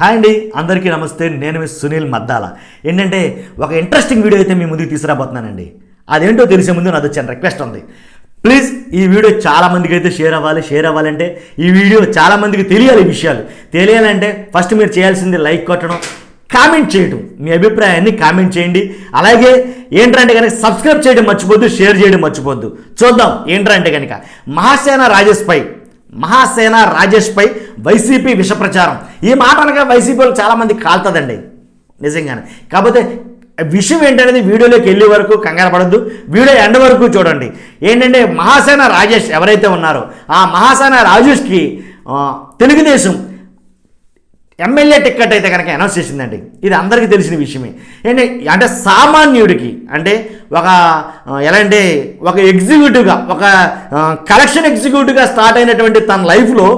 Hi అండి అందరికీ నమస్తే. నేను మీ సునీల్ మద్దాల. ఏంటంటే ఒక ఇంట్రెస్టింగ్ వీడియో అయితే మీ ముందుకు తీసుకురాబోతున్నానండి. అదేంటో తెలిసే ముందు నాది చిన్న రిక్వెస్ట్ ఉంది. ప్లీజ్ ఈ వీడియో చాలామందికి అయితే షేర్ అవ్వాలి షేర్ అవ్వాలంటే ఈ వీడియో చాలామందికి తెలియాలి ఈ విషయాలు. తెలియాలంటే ఫస్ట్ మీరు చేయాల్సింది లైక్ కొట్టడం కామెంట్ చేయడం మీ అభిప్రాయాన్ని కామెంట్ చేయండి. అలాగే ఏంటంటే కనుక సబ్స్క్రైబ్ చేయడం మర్చిపోద్దు షేర్ చేయడం మర్చిపోద్దు. చూద్దాం ఏంటంటే కనుక మహాసేన రాజేష్ పై మహాసేన రాజేష్ పై వైసీపీ విష ప్రచారం. ఈ మాట అనగా వైసీపీ వాళ్ళు చాలామంది కాలుతుందండి. నిజంగానే. కాకపోతే విషయం ఏంటనేది వీడియోలోకి వెళ్ళే వరకు కంగారు పడద్దు. వీడియో ఎండ వరకు చూడండి. ఏంటంటే మహాసేన రాజేష్ ఎవరైతే ఉన్నారో ఆ మహాసేన రాజేష్కి తెలుగుదేశం ఎమ్మెల్యే టిక్కెట్ అయితే కనుక అనౌన్స్ చేసిందండి. ఇది అందరికీ తెలిసిన విషయమే. ఏంటి అంటే సామాన్యుడికి అంటే ఒక ఎలా అంటే ఒక ఎగ్జిక్యూటివ్గా ఒక కలెక్షన్ ఎగ్జిక్యూటివ్గా స్టార్ట్ అయినటువంటి తన లైఫ్లో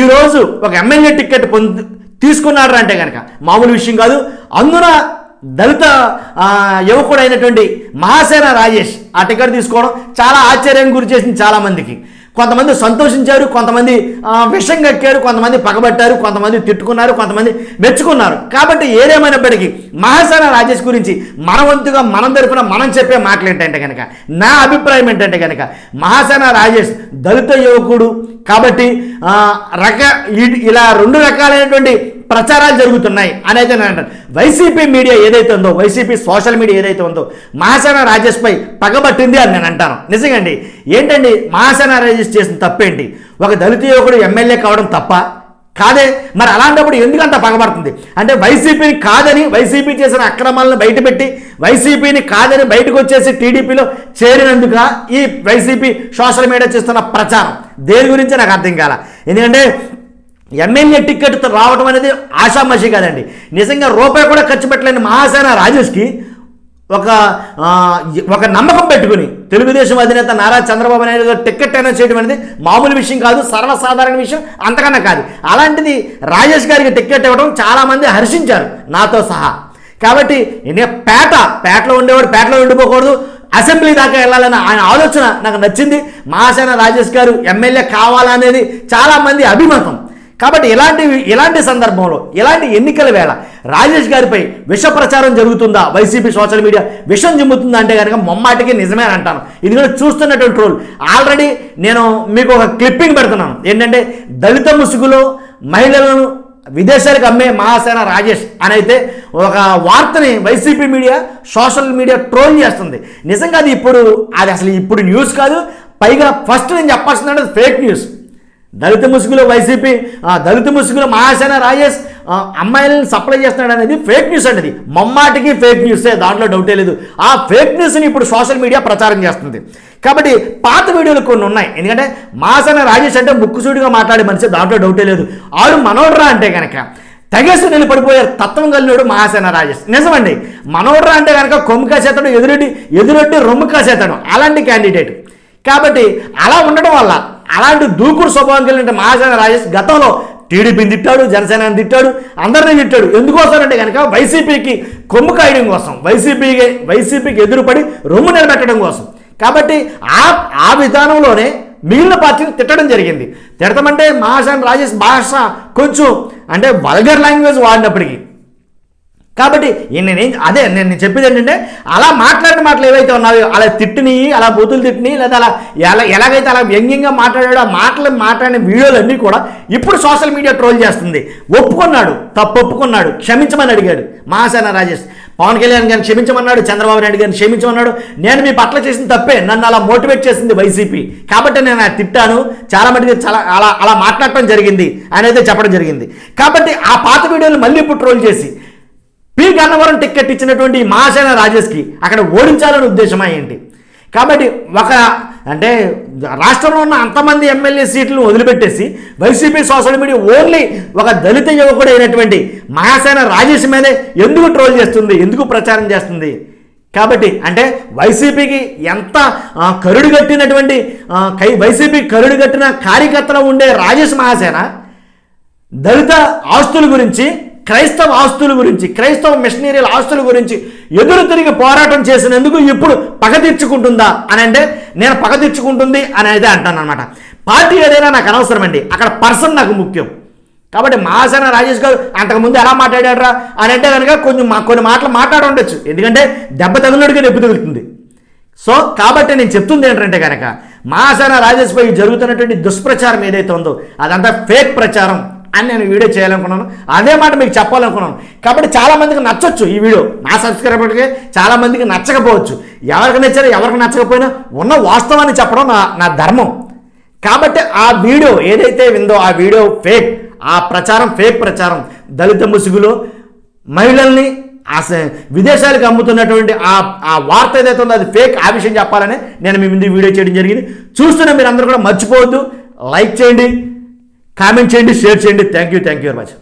ఈరోజు ఒక ఎమ్మెల్యే టిక్కెట్ పొంది తీసుకున్నాడు అంటే కనుక మామూలు విషయం కాదు. అందున దళిత యువకుడైనటువంటి మహాసేన రాజేష్ ఆ టికెట్ తీసుకోవడం చాలా ఆశ్చర్యం గురి చేసింది చాలామందికి. కొంతమంది సంతోషించారు కొంతమంది విషం కక్కారు కొంతమంది పగబట్టారు కొంతమంది తిట్టుకున్నారు కొంతమంది మెచ్చుకున్నారు. కాబట్టి ఏదేమైనప్పటికీ మహాసేన రాజేష్ గురించి మన వంతుగా మనం తరఫున మనం చెప్పే మాటలు ఏంటంటే కనుక నా అభిప్రాయం ఏంటంటే కనుక మహాసేన రాజేష్ దళిత యువకుడు కాబట్టి రక ఇలా రెండు రకాలైనటువంటి ప్రచారాలు జరుగుతున్నాయి అని అయితే నేను అంటాను. వైసీపీ మీడియా ఏదైతే ఉందో వైసీపీ సోషల్ మీడియా ఏదైతే ఉందో మహాసేన రాజేష్ పై పగబట్టింది అని నేను అంటాను. నిజంగండి ఏంటండి మహాసేన రాజేష్ చేసిన తప్పేంటి? ఒక దళిత యువకుడు ఎమ్మెల్యే కావడం తప్ప కాదే? మరి అలాంటప్పుడు ఎందుకంత పగబడుతుంది? అంటే వైసీపీని కాదని వైసీపీ చేసిన అక్రమాలను బయటపెట్టి వైసీపీని కాదని బయటకు వచ్చేసి టీడీపీలో చేరినందుక ఈ వైసీపీ సోషల్ మీడియా చేస్తున్న ప్రచారం? దేని గురించి నాకు అర్థం కాల? ఎందుకంటే ఎమ్మెల్యే టికెట్ రావడం అనేది ఆషామాషి కాదండి. నిజంగా రూపాయి కూడా ఖర్చు పెట్టలేని మహాసేన రాజేష్కి ఒక ఒక నమ్మకం పెట్టుకుని తెలుగుదేశం అధినేత నారా చంద్రబాబు నాయుడు గారు టికెట్ అయినా చేయడం అనేది మామూలు విషయం కాదు సర్వసాధారణ విషయం అంతకన్నా కాదు. అలాంటిది రాజేష్ గారికి టికెట్ ఇవ్వడం చాలామంది హర్షించారు నాతో సహా. కాబట్టి నేను పేట పేటలో ఉండేవాడు పేటలో ఉండిపోకూడదు అసెంబ్లీ దాకా వెళ్ళాలన్న ఆయన ఆలోచన నాకు నచ్చింది. మహాసేన రాజేష్ గారు ఎమ్మెల్యే కావాలనేది చాలామంది అభిమతం. కాబట్టి ఇలాంటి ఇలాంటి సందర్భంలో ఇలాంటి ఎన్నికల వేళ రాజేష్ గారిపై విష ప్రచారం జరుగుతుందా? వైసీపీ సోషల్ మీడియా విషం జిమ్ముతుందా అంటే కనుక మొమ్మాటికి నిజమే అని అంటాను. ఇది కూడా చూస్తున్నటువంటి ట్రోల్ ఆల్రెడీ నేను మీకు ఒక క్లిప్పింగ్ పెడుతున్నాను. ఏంటంటే దళిత ముసుగులో మహిళలను విదేశాలకు అమ్మే మహాసేన రాజేష్ అని అయితే ఒక వార్తని YCP media social media troll చేస్తుంది. నిజంగా అది ఇప్పుడు అది అసలు ఇప్పుడు న్యూస్ కాదు. పైగా ఫస్ట్ నేను చెప్పాల్సిందంటే ఫేక్ న్యూస్. దళిత ముసుగులో వైసీపీ దళిత ముసుగులో మహాసేన రాజేష్ అమ్మాయిలను సప్లై చేస్తున్నాడు అనేది ఫేక్ న్యూస్ అండి మమ్మాటికి ఫేక్ న్యూసే దాంట్లో డౌటే లేదు. ఆ ఫేక్ న్యూస్ని ఇప్పుడు సోషల్ మీడియా ప్రచారం చేస్తుంది. కాబట్టి పాత వీడియోలు కొన్ని ఉన్నాయి. ఎందుకంటే మహాసేన రాజేష్ అంటే ముక్కుసూడిగా మాట్లాడే మనిషి దాంట్లో డౌటే లేదు. ఆడు మనోడ్రా అంటే కనుక తెగేసి నిలబడిపోయే తత్వం కలిగినాడు మహాసేన రాజేష్. నిజమండి. మనోడ్రా అంటే కనుక కొమ్ము కాసేతాడు ఎదురెడ్డి ఎదురెడ్డి రొమ్ము కాసేతాడు. అలాంటి క్యాండిడేట్ కాబట్టి అలా ఉండడం వల్ల అలాంటి దూకుడు స్వభావం కలిగిన మహాసేన రాజేష్ గతంలో టీడీపీని తిట్టాడు జనసేనని తిట్టాడు అందరినీ తిట్టాడు. ఎందుకోసమంటే కనుక వైసీపీకి కొమ్ము కాయడం కోసం వైసీపీకి వైసీపీకి ఎదురుపడి రొమ్ము నిలబెట్టడం కోసం. కాబట్టి ఆ ఆ విధానంలోనే మిగిలిన పార్టీని తిట్టడం జరిగింది. తిడతామంటే మహాసేన రాజేష్ భాష కొంచెం అంటే వల్గర్ లాంగ్వేజ్ వాడినప్పటికీ కాబట్టి నేనేం అదే నేను నేను చెప్పేది ఏంటంటే అలా మాట్లాడిన మాటలు ఏవైతే ఉన్నాయో అలా తిట్టిని అలా బూతులు తిట్టిని లేదా అలా ఎలా ఎలాగైతే అలా వ్యంగ్యంగా మాట్లాడాడో ఆ మాటలు మాట్లాడిన వీడియోలన్నీ కూడా ఇప్పుడు సోషల్ మీడియా ట్రోల్ చేస్తుంది. ఒప్పుకున్నాడు తప్పు ఒప్పుకున్నాడు క్షమించమని అడిగాడు మహాసేన రాజేష్. పవన్ కళ్యాణ్ గారిని క్షమించమన్నాడు చంద్రబాబు నాయుడు గారిని క్షమించమన్నాడు. నేను మీ పట్ల చేసిన తప్పే నన్ను అలా మోటివేట్ చేసింది వైసీపీ. కాబట్టి నేను ఆ తిట్టాను చాలా మటుకు చాలా అలా అలా మాట్లాడటం జరిగింది అనేది చెప్పడం జరిగింది. కాబట్టి ఆ పాత వీడియోలు మళ్ళీ ఇప్పుడు ట్రోల్ చేసి పి గన్నవరం టిక్కెట్ ఇచ్చినటువంటి మహాసేన రాజేష్కి అక్కడ ఓడించాలనే ఉద్దేశమా ఏంటి? కాబట్టి ఒక అంటే రాష్ట్రంలో ఉన్న అంతమంది ఎమ్మెల్యే సీట్లను వదిలిపెట్టేసి వైసీపీ సోషల్ మీడియా ఓన్లీ ఒక దళిత యువకుడు అయినటువంటి మహాసేన రాజేష్ మీదే ఎందుకు ట్రోల్ చేస్తుంది? ఎందుకు ప్రచారం చేస్తుంది? కాబట్టి అంటే వైసీపీకి ఎంత కరుడు కట్టినటువంటి కై వైసీపీ కరుడు కట్టిన కార్యకర్తలు ఉండే రాజేష్ మహాసేన దళిత ఆస్తుల గురించి క్రైస్తవ ఆస్తుల గురించి క్రైస్తవ మిషనరీల ఆస్తుల గురించి ఎదురు తిరిగి పోరాటం చేసినందుకు ఇప్పుడు పగ తెచ్చుకుంటుందా అని అంటే నేను పగ తెచ్చుకుంటుంది అని అయితే అంటాను అనమాట పార్టీ ఏదైనా నాకు అనవసరం అండి అక్కడ పర్సన్ నాకు ముఖ్యం. కాబట్టి మాసన రాజేష్ గారు అంతకుముందు ఎలా మాట్లాడారా అని అంటే కనుక కొంచెం మా కొన్ని మాటలు మాట్లాడి ఉండొచ్చు ఎందుకంటే దెబ్బ తగిలినట్టుగా నొప్పి తగులుతుంది. సో కాబట్టి నేను చెప్తుంది ఏంటంటే కనుక మాసాన రాజేష్ పై జరుగుతున్నటువంటి దుష్ప్రచారం ఏదైతే ఉందో అదంతా ఫేక్ ప్రచారం. అని నేను వీడియో చేయాలనుకున్నాను. అదే మాట మీకు చెప్పాలనుకున్నాను. కాబట్టి చాలామందికి నచ్చొచ్చు ఈ వీడియో. నా సబ్స్క్రైబర్కి చాలామందికి నచ్చకపోవచ్చు. ఎవరికి నచ్చారో ఎవరికి నచ్చకపోయినా ఉన్న వాస్తవాన్ని చెప్పడం నా నా ధర్మం. కాబట్టి ఆ వీడియో ఏదైతే విందో ఆ వీడియో ఫేక్ ఆ ప్రచారం ఫేక్ ప్రచారం. దళిత ముసుగులో మహిళల్ని ఆ విదేశాలకు అమ్ముతున్నటువంటి ఆ ఆ వార్త ఏదైతే ఉందో అది ఫేక్ ఆ విషయం చెప్పాలని నేను మీ ముందు వీడియో చేయడం జరిగింది. చూస్తున్న మీరు అందరూ కూడా మర్చిపోవద్దు. లైక్ చేయండి. కామెంట్ చేయండి షేర్ చేయండి. Thank you thank you very much